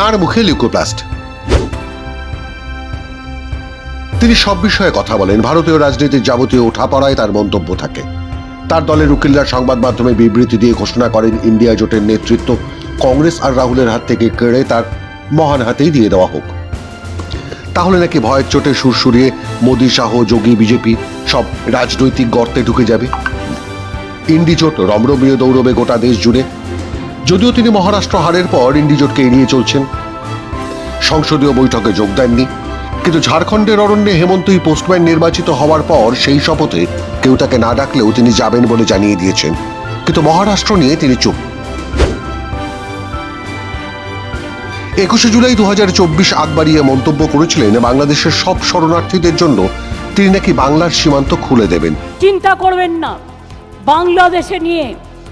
তার মুখে লিউকোপ্লাস্ট তিনি সব বিষয়ে কথা বলেন। ভারতীয় রাজনীতির যাবতীয় ওঠাপড়ায় তার মন্তব্য থাকে। তার দলের উকিলরা সংবাদ মাধ্যমে বিবৃতি দিয়ে ঘোষণা করেন, ইন্ডিয়া জোটের নেতৃত্ব কংগ্রেস আর রাহুলের হাত থেকে কেড়ে তার মহান হাতেই দিয়ে দেওয়া হোক। তাহলে নাকি ভয়ের চোটে সুরসুরিয়ে মোদী শাহ, যোগী, বিজেপি সব রাজনৈতিক গর্তে ঢুকে যাবে? ইন্ডিজোট রমরমীয় দৌড়বে গোটা দেশ জুড়ে। যদিও তিনি মহারাষ্ট্র হারের পর ইন্ডিজোটকে এড়িয়ে চলছেন। সংসদীয় বৈঠকে যোগ দেননি। কিন্তু ঝাড়খণ্ডের অরণ্যে হেমন্তই পোস্টম্যান নির্বাচিত হওয়ার পর সেই শপথে কেউ তাকে না ডাকলেও তিনি যাবেন বলে জানিয়ে দিয়েছেন। কিন্তু মহারাষ্ট্র নিয়ে তিনি চুপ। একুশে জুলাই দু হাজার চব্বিশ আগ বাড়িয়ে মন্তব্য করেছিলেন বাংলাদেশের সব শরণার্থীদের জন্য তিনি নাকি বাংলার সীমান্ত খুলে দেবেন। চিন্তা করবেন না। বাংলাদেশে নিয়ে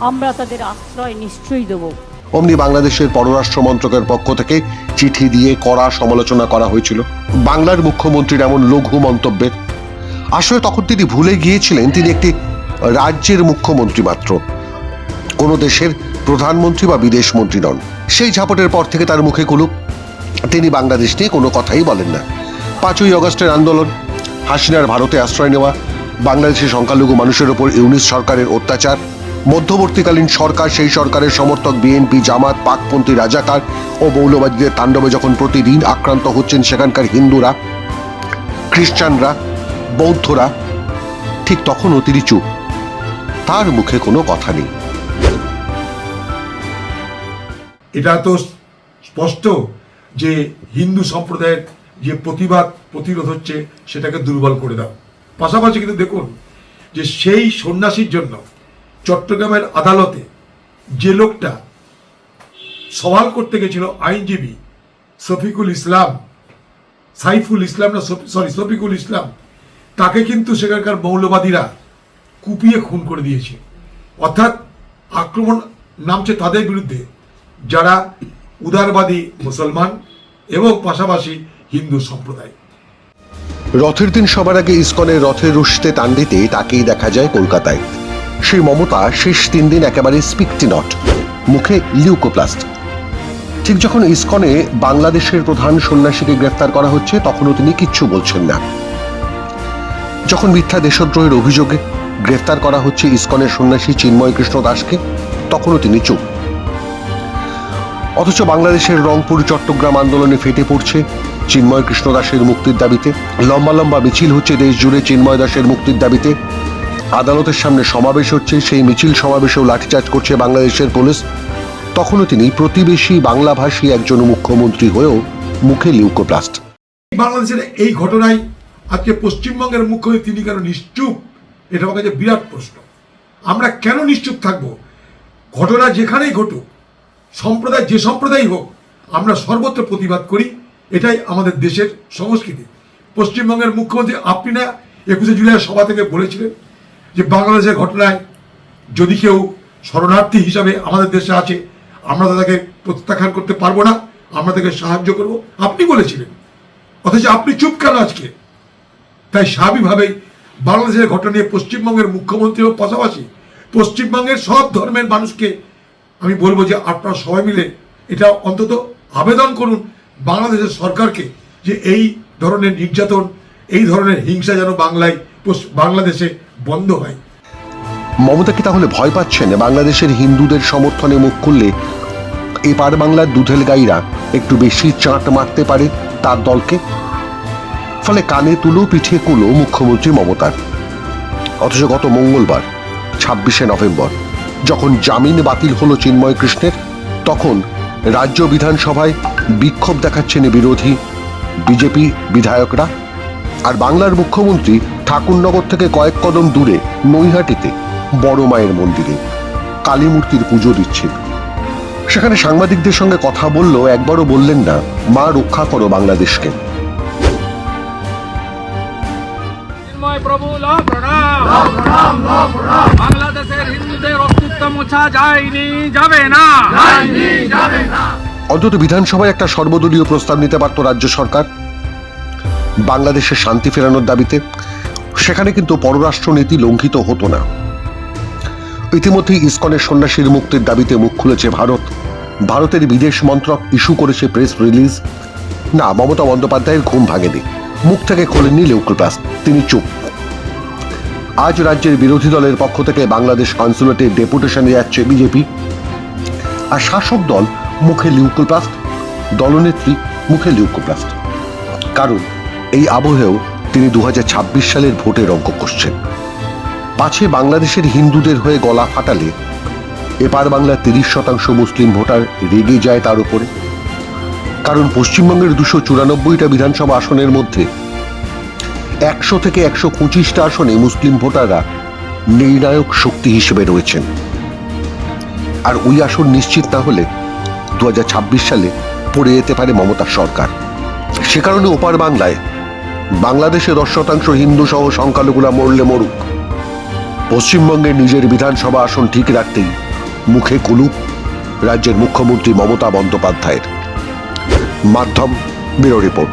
আমরা তাদের আশ্রয় নিশ্চয়ই দেবো। অমনি বাংলাদেশের পররাষ্ট্র মন্ত্রকের পক্ষ থেকে চিঠি দিয়ে কড়া সমালোচনা করা হয়েছিল। বাংলার মুখ্যমন্ত্রীর এমন লঘু মন্তব্যের। আসলে তখন তিনি ভুলে গিয়েছিলেন, তিনি একটি রাজ্যের মুখ্যমন্ত্রী মাত্র। কোনো দেশের প্রধানমন্ত্রী বা বিদেশ মন্ত্রী নন। সেই ঝাপটের পর থেকে তার মুখে কুলুপ। তিনি বাংলাদেশ নিয়ে কোনো কথাই বলেন না। পাঁচই অগস্টের আন্দোলন, হাসিনার ভারতে আশ্রয় নেওয়া, বাংলাদেশের সংখ্যালঘু মানুষের ওপর ইউনিস সরকারের অত্যাচার মধ্যবর্তীকালীন সরকার, সেই সরকারের সমর্থক বিএনপি, জামাত, পাকপন্থী, রাজাকার ও মৌলবাদীদের তাণ্ডবে যখন প্রতিদিন আক্রান্ত হচ্ছেন সেখানকার হিন্দুরা, খ্রিস্টানরা, বৌদ্ধরা, ঠিক তখনও তিনি চুপ। তার মুখে কোনো কথা নেই। এটা তো স্পষ্ট যে হিন্দু সম্প্রদায়ের যে প্রতিবাদ, প্রতিরোধ হচ্ছে, সেটাকে দুর্বল করে দাও। পাশাপাশি কিন্তু দেখুন যে সেই সন্ন্যাসীর জন্য চট্টগ্রামের আদালতে যে লোকটা সওয়াল করতে গেছিল আইনজীবী শফিকুল ইসলাম, সাইফুল ইসলাম না সরি শফিকুল ইসলাম, তাকে কিন্তু সেখানকার মৌলবাদীরা কুপিয়ে খুন করে দিয়েছে। অর্থাৎ আক্রমণ নামছে তাদের বিরুদ্ধে যারা উদারবাদী মুসলমান এবং পাশাপাশি হিন্দু সম্প্রদায়। রথের দিন সবার আগে ইসকনের রথের রুশতে টান দিতে তাকেই দেখা যায় কলকাতায়। সেই মমতা শেষ তিন দিন একেবারে স্পিকটি নট, মুখে লিউকোপ্লাস্ট। ঠিক যখন ইসকনে বাংলাদেশের প্রধান সন্ন্যাসীকে গ্রেফতার করা হচ্ছে, তখনও তিনি কিচ্ছু বলছেন না। যখন মিথ্যা দেশদ্রোহের অভিযোগে গ্রেফতার করা হচ্ছে ইসকনের সন্ন্যাসী চিন্ময় কৃষ্ণ দাসকে, তখনও তিনি চুপ। অথচ বাংলাদেশের রংপুর, চট্টগ্রাম আন্দোলনে ফেটে পড়ছে চিন্ময় কৃষ্ণ দাসের মুক্তির দাবিতে। লম্বা লম্বা মিছিল হচ্ছে দেশ জুড়ে চিন্ময় দাসের মুক্তির দাবিতে। আদালতের সামনে সমাবেশ হচ্ছে, সেই মিছিল সমাবেশেও লাঠিচার্জ করছে বাংলাদেশের পুলিশ। তখনও তিনি প্রতিবেশী বাংলাভাষী একজন মুখ্যমন্ত্রী হয়েও মুখে লিউকোপ্লাস্ট বাংলাদেশের এই ঘটনায় আজকে পশ্চিমবঙ্গের মুখ্যমন্ত্রী, তিনি কেন নিশ্চুপ? এটা আমার কাছে বিরাট প্রশ্ন। আমরা কেন নিশ্চুপ থাকব? ঘটনা যেখানেই ঘটুক, সম্প্রদায় যে সম্প্রদায় হোক, আমরা সর্বত্র প্রতিবাদ করি, এটাই আমাদের দেশের সংস্কৃতি। পশ্চিমবঙ্গের মুখ্যমন্ত্রী আপনি না একুশে জুলাই সভা থেকে বলেছিলেন যে বাংলাদেশের ঘটনায় যদি কেউ শরণার্থী হিসাবে আমাদের দেশে আছে, আমরা তাদেরকে প্রত্যাখ্যান করতে পারব না, আমরা তাকে সাহায্য করব। আপনি বলেছিলেন, অথচ আপনি চুপ কেন আজকে? তাই স্বাভাবিকভাবেই বাংলাদেশের ঘটনা নিয়ে পশ্চিমবঙ্গের মুখ্যমন্ত্রীর পাশাপাশি পশ্চিমবঙ্গের সব ধর্মের মানুষকে আমি বলব যে আপনারা সবাই মিলে এটা অন্তত আবেদন করুন বাংলাদেশের সরকারকে যে এই ধরনের নির্যাতন, এই ধরনের হিংসা যেন বাংলায়, বাংলাদেশে বন্ধ হয়। মমতা কি তাহলে ভয় পাচ্ছেন বাংলাদেশের হিন্দুদের সমর্থনে মুখ খুললে? এপার বাংলার দুধেল গাইরা একটু বেশি চাঁট মারতে পারে তার দলকে? ফলে কানে তুলো, পিঠে কুলো মুখ্যমন্ত্রী মমতার। অথচ গত মঙ্গলবার, ছাব্বিশে নভেম্বর, যখন জামিন বাতিল হলো চিন্ময় কৃষ্ণের, তখন রাজ্য বিধানসভায় বিক্ষোভ দেখাচ্ছেন বিরোধী বিজেপি বিধায়করা। আর বাংলার মুখ্যমন্ত্রী ঠাকুরনগর থেকে কয়েক কদম দূরে নৈহাটিতে বড় মায়ের মন্দিরে কালী মূর্তির পুজো দিচ্ছেন। সেখানে সাংবাদিকদের সঙ্গে কথা বলল একবারও বললেন না মা রক্ষা করো বাংলাদেশকে। চিন্ময় প্রভু বাংলাদেশের হিন্দুদের অস্তিত্ব মোছা যায়নি যাবে না। অন্তত বিধানসভায় একটা সর্বদলীয় প্রস্তাব নিতে পারত রাজ্য সরকার। বাংলাদেশের শান্তি ফেরানোর দাবিতে সেখানে কিন্তু পররাষ্ট্র নীতি লঙ্ঘিত হতো না। ইতিমধ্যেই ইসকনের সন্ন্যাসীর মুক্তির দাবিতে মুখ খুলেছে ভারত। ভারতের বিদেশ মন্ত্রক ইস্যু করেছে প্রেস রিলিজ। না, মমতা বন্দ্যোপাধ্যায়ের ঘুম ভাঙেনি। মুখ থেকে খোলেননি লিউকোপ্লাস তিনি চুপ। আজ রাজ্যের বিরোধী দলের পক্ষ থেকে বাংলাদেশ কনসুলেটে ডেপুটেশনে যাচ্ছে বিজেপি। আর শাসক দল মুখে লিউকোপ্লাস্ট দলনেত্রী মুখে লিউকোপ্লাস্ট কারণ এই আবহেও তিনি দু হাজার ছাব্বিশ সালের ভোটের অঙ্ক কষছেন পাছে বাংলাদেশের হিন্দুদের হয়ে গলা ফাটালে, এপার বাংলার তিরিশ শতাংশ মুসলিম ভোটার রেগে যায় তার উপরে। কারণ পশ্চিমবঙ্গের দুশো চুরানব্বইটা বিধানসভা আসনের মধ্যে একশো থেকে একশো পঁচিশটা আসনে মুসলিম ভোটাররা নির্ণায়ক শক্তি হিসেবে রয়েছেন। আর ওই আসন নিশ্চিত না হলে দু হাজার ছাব্বিশ সালে পড়ে যেতে পারে মমতার সরকার। সে কারণে ওপার বাংলায় বাংলাদেশে দশ শতাংশ হিন্দু সহ সংখ্যালঘুরা মরলে মরুক। পশ্চিমবঙ্গের নিজের বিধানসভা আসন ঠিক রাখতেই মুখে কুলুপ রাজ্যের মুখ্যমন্ত্রী মমতা বন্দ্যোপাধ্যায়ের। মাধ্যম, ব্যুরো রিপোর্ট।